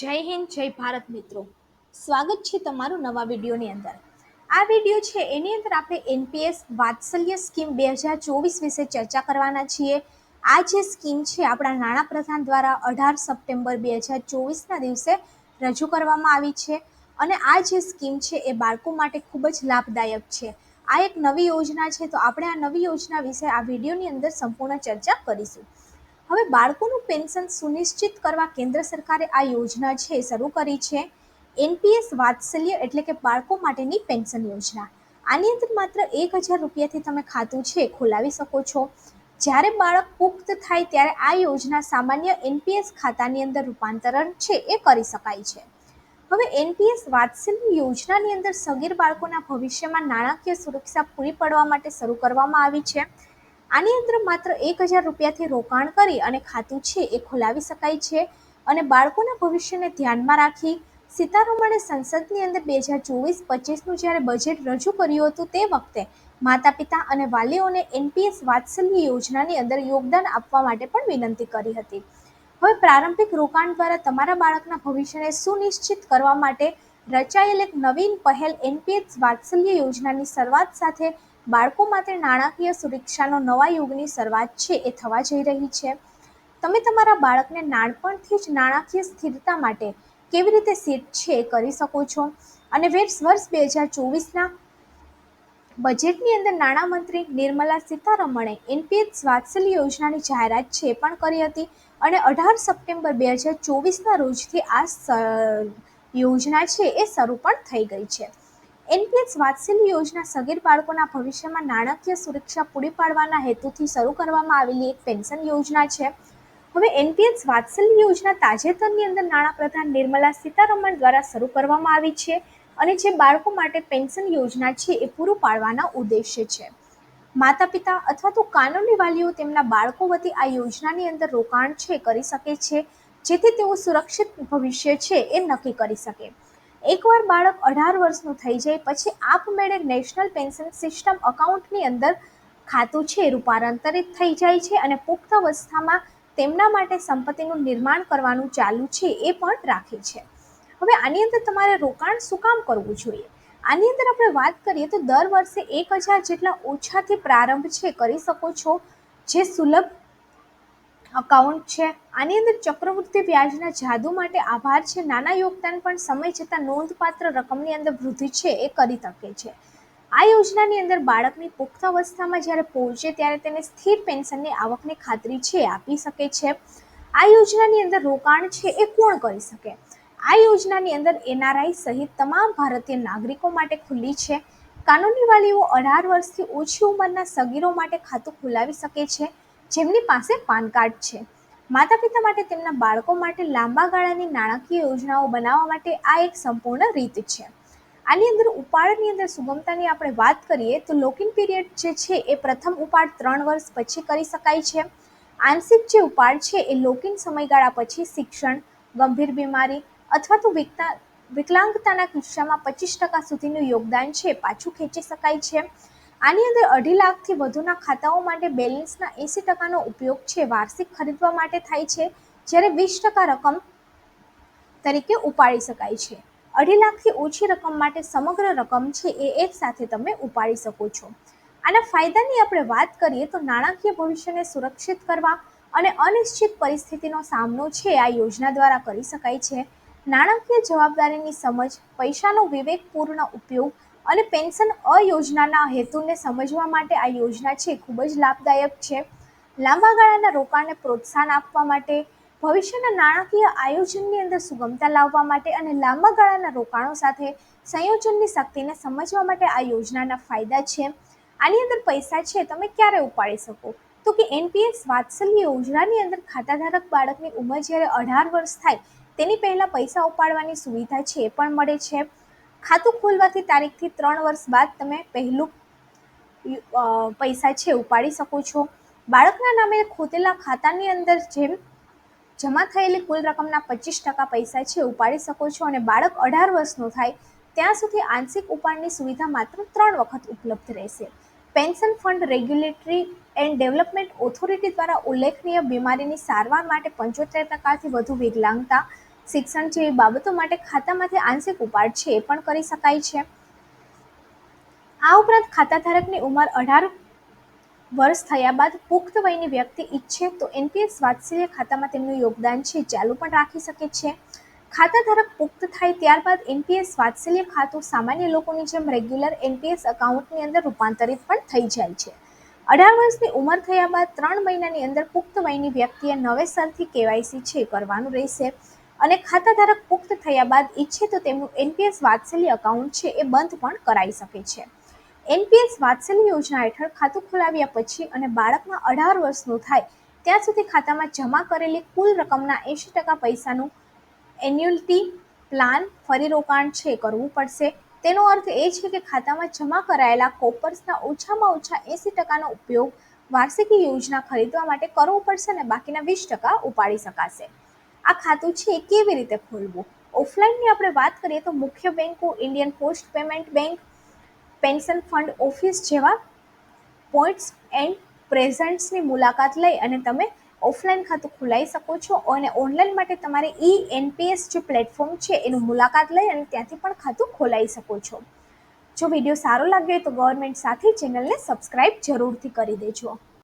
જય હિન્દ, જય ભારત મિત્રો. સ્વાગત છે તમારું નવા વિડીયોની અંદર. આ વીડિયો છે, એની અંદર આપણે એનપીએસ વાત્સલ્ય સ્કીમ બે હજાર ચોવીસ વિશે ચર્ચા કરવાના છીએ. આ જે સ્કીમ છે, આપણા નાણાપ્રધાન દ્વારા અઢાર સપ્ટેમ્બર બે હજાર ચોવીસના દિવસે રજૂ કરવામાં આવી છે અને આ જે સ્કીમ છે, એ બાળકો માટે ખૂબ જ લાભદાયક છે. આ એક નવી યોજના છે, તો આપણે આ નવી યોજના વિશે આ વિડીયોની અંદર સંપૂર્ણ ચર્ચા કરીશું. હવે બાળકોનું પેન્શન સુનિશ્ચિત કરવા કેન્દ્ર સરકારે આ યોજના છે, શરૂ કરી છે. એનપીએસ વાત્સલ્ય એટલે કે બાળકો માટેની પેન્શન યોજના. આની અંદર માત્ર એક હજાર રૂપિયાથી તમે ખાતું છે, ખોલાવી શકો છો. જ્યારે બાળક પુખ્ત થાય ત્યારે આ યોજના સામાન્ય એનપીએસ ખાતાની અંદર રૂપાંતરણ છે, એ કરી શકાય છે. હવે એનપીએસ વાત્સલ્ય યોજનાની અંદર સગીર બાળકોના ભવિષ્યમાં નાણાકીય સુરક્ષા પૂરી પાડવા માટે શરૂ કરવામાં આવી છે. આની અંદર માત્ર એક હજાર રૂપિયાથી રોકાણ કરી અને ખાતું છે એ ખોલાવી શકાય છે અને બાળકોના ભવિષ્યને ધ્યાનમાં રાખી સીતારમણે સંસદની અંદર બે હજાર ચોવીસ પચીસનું જ્યારે બજેટ રજૂ કર્યું હતું તે વખતે માતા પિતા અને વાલીઓને એનપીએસ વાત્સલ્ય યોજનાની અંદર યોગદાન આપવા માટે પણ વિનંતી કરી હતી. હવે પ્રારંભિક રોકાણ દ્વારા તમારા બાળકના ભવિષ્યને સુનિશ્ચિત કરવા માટે રચાયેલ એક નવીન પહેલ એનપીએસ વાત્સલ્ય યોજનાની શરૂઆત સાથે બાળકો માટે નાણાકીય સુરક્ષાનો નવા યુગની શરૂઆત છે એ થવા જઈ રહી છે. તમે તમારા બાળકને નાનપણથી જ નાણાકીય સ્થિરતા માટે કેવી રીતે સેટ છે એ કરી શકો છો? અને વેર્સ વર્ષ બે હજાર ચોવીસના બજેટની અંદર નાણામંત્રી નિર્મલા સીતારમણે એનપીએસ વાત્સલ્ય યોજનાની જાહેરાત છે પણ કરી હતી અને અઢાર સપ્ટેમ્બર બે હજાર ચોવીસના રોજથી આ યોજના છે એ શરૂ પણ થઈ ગઈ છે. એનપીએસ વાત્સલ્ય યોજના સગીર બાળકોના ભવિષ્યમાં નાણાકીય સુરક્ષા પૂરી પાડવાના હેતુથી શરૂ કરવામાં આવેલી એક પેન્શન યોજના છે. હવે એનપીએસ વાત્સલ્ય યોજના તાજેતરની અંદર નાણાપ્રધાન નિર્મલા સીતારમણ દ્વારા શરૂ કરવામાં આવી છે અને જે બાળકો માટે પેન્શન યોજના છે એ પૂરું પાડવાના ઉદ્દેશ્ય છે. માતા પિતા અથવા તો કાનૂની વાલીઓ તેમના બાળકો વતી આ યોજનાની અંદર રોકાણ છે, કરી શકે છે, જેથી તેઓ સુરક્ષિત ભવિષ્ય છે એ નક્કી કરી શકે. એકવાર બાળક અઢાર વર્ષનું થઈ જાય, પછી આપમેળે નેશનલ પેન્શન સિસ્ટમ અકાઉન્ટની અંદર ખાતું છે, રૂપાંતરિત થઈ જાય છે અને પુખ્ત અવસ્થામાં તેમના માટે સંપત્તિનું નિર્માણ કરવાનું ચાલુ છે એ પણ રાખે છે. હવે આની અંદર તમારે રોકાણ શું કામ કરવું જોઈએ? આની અંદર આપણે વાત કરીએ તો દર વર્ષે એક હજાર જેટલા ઓછાથી પ્રારંભ છે, કરી શકો છો, જે સુલભ અકાઉન્ટ છે. આની અંદર ચક્રવૃદ્ધિ વ્યાજના જાદુ માટે આભાર છે. નાના યોગદાન પણ સમય જતાં નોંધપાત્ર રકમની અંદર વૃદ્ધિ છે એ કરી શકે છે. આ યોજનાની અંદર બાળકની પુખ્તાવસ્થામાં જ્યારે પહોંચે ત્યારે તેને સ્થિર પેન્શનની આવકની ખાતરી છે આપી શકે છે. આ યોજનાની અંદર રોકાણ છે એ કોણ કરી શકે? આ યોજનાની અંદર એનઆરઆઈ સહિત તમામ ભારતીય નાગરિકો માટે ખુલ્લી છે. કાનૂની વાલીઓ અઢાર વર્ષથી ઓછી ઉંમરના સગીરો માટે ખાતું ખોલાવી શકે છે. જેમની પાસે પાન કાર્ડ છે. માતા પિતા માટે તેમના બાળકો માટે લાંબા ગાળાની નાણાકીય યોજનાઓ બનાવવા માટે આ એક સંપૂર્ણ રીત છે. આની અંદર ઉપાડની અંદર સુગમતાની આપણે વાત કરીએ તો લોકિન પીરિયડ જે છે એ પ્રથમ ઉપાડ ત્રણ વર્ષ પછી કરી શકાય છે. આંશિક જે ઉપાડ છે એ લોકિન સમયગાળા પછી શિક્ષણ, ગંભીર બીમારી અથવા તો વિકતા વિકલાંગતાના કિસ્સામાં પચીસ ટકા સુધીનું યોગદાન છે પાછું ખેંચી શકાય છે. આની અંદર અઢી લાખથી વધુના ખાતાઓ માટે બેલેન્સના એંસી ટકાનો ઉપયોગ છે, વાર્ષિક ખરીદવા માટે થાય છે, જ્યારે વીસ ટકા રકમ તરીકે ઉપાડી શકાય છે. અઢી લાખથી ઓછી રકમ માટે સમગ્ર રકમ છે એ એક સાથે તમે ઉપાડી શકો છો. આના ફાયદાની આપણે વાત કરીએ તો નાણાકીય ભવિષ્યને સુરક્ષિત કરવા અને અનિશ્ચિત પરિસ્થિતિનો સામનો છે આ યોજના દ્વારા કરી શકાય છે. નાણાકીય જવાબદારીની સમજ, પૈસાનો વિવેકપૂર્ણ ઉપયોગ અને પેન્શન અયોજનાના હેતુને સમજવા માટે આ યોજના છે ખૂબ જ લાભદાયક છે. લાંબા ગાળાના રોકાણને પ્રોત્સાહન આપવા માટે, ભવિષ્યના નાણાકીય આયોજનની અંદર સુગમતા લાવવા માટે અને લાંબા ગાળાના રોકાણો સાથે સંયોજનની શક્તિને સમજવા માટે આ યોજનાના ફાયદા છે. આની અંદર પૈસા છે, તમે ક્યારે ઉપાડી શકો? તો કે એનપીએસ વાત્સલ્ય યોજનાની અંદર ખાતાધારક બાળકની ઉંમર જ્યારે અઢાર વર્ષ થાય, તેની પહેલાં પૈસા ઉપાડવાની સુવિધા છે, એ પણ મળે છે. ખાતું ખોલવાથી તારીખથી ત્રણ વર્ષ બાદ તમે પહેલું પૈસા છે ઉપાડી શકો છો. બાળકના નામે ખોતેલા ખાતાની અંદર જેમ જમા થયેલી કુલ રકમના પચીસ ટકા પૈસા છે ઉપાડી શકો છો અને બાળક અઢાર વર્ષનો થાય ત્યાં સુધી આંશિક ઉપાડની સુવિધા માત્ર ત્રણ વખત ઉપલબ્ધ રહેશે. Pension fund regulatory and development authority દ્વારા ઉલ્લેખનીય બીમારીની સારવાર માટે પંચોતેર ટકાથી વધુ વિકલાંગતા શિક્ષણ જેવી બાબતો માટે ખાતામાંથી આંશિક ઉપાડ છે એ પણ કરી શકાય છે. આ ઉપરાંત ખાતાધારકની ઉંમર અઢાર વર્ષ થયા બાદ પુખ્ત વયની વ્યક્તિ ઈચ્છે તો એનપીએસ વાત્સલ્ય ખાતામાં તેમનું યોગદાન છે ચાલુ પણ રાખી શકે છે. ખાતાધારક પુખ્ત થાય ત્યારબાદ એનપીએસ વાત્સલ્ય ખાતું સામાન્ય લોકોની જેમ રેગ્યુલર એનપીએસ એકાઉન્ટની અંદર રૂપાંતરિત પણ થઈ જાય છે. અઢાર વર્ષની ઉંમર થયા બાદ ત્રણ મહિનાની અંદર પુખ્ત વયની વ્યક્તિએ નવેસરથી કેવાયસી છે કરવાનું રહેશે. અને ખાતાધારક પુખ્ત થયા બાદ ઈચ્છે તો તેમનું એનપીએસ વાત્સલ્ય એકાઉન્ટ છે એ બંધ પણ કરાઈ શકે છે. એનપીએસ વાત્સલ્ય યોજના હેઠળ ખાતું ખોલાવ્યા પછી અને બાળકના અઢાર વર્ષનું થાય, ત્યાં સુધી ખાતામાં જમા કરેલી કુલ રકમના એંશી ટકા પૈસાનું એન્યુઅલિટી પ્લાન ફરી રોકાણ છે કરવું પડશે. તેનો અર્થ એ છે કે ખાતામાં જમા કરાયેલા કોપર્સના ઓછામાં ઓછા એંસી ટકાનો ઉપયોગ વાર્ષિકી યોજના ખરીદવા માટે કરવો પડશે અને બાકીના વીસ ટકા ઉપાડી શકાશે. આ ખાતું છે એ કેવી રીતે ખોલવું? ઓફલાઈનની આપણે વાત કરીએ તો મુખ્ય બેન્કો Indian post payment bank pension fund office જેવા પોઈન્ટ્સ એન્ડ પ્રેઝન્ટ્સની મુલાકાત લઈ અને તમે ઓફલાઈન ખાતું ખોલાવી શકો છો અને ઓનલાઈન માટે તમારે ઈ એનપીએસ જે પ્લેટફોર્મ છે એનું મુલાકાત લઈ અને ત્યાંથી પણ ખાતું ખોલાવી શકો છો. જો વીડિયો સારો લાગ્યો હોય તો ગવર્મેન્ટ સાથે ચેનલને સબસ્ક્રાઈબ જરૂરથી કરી દેજો.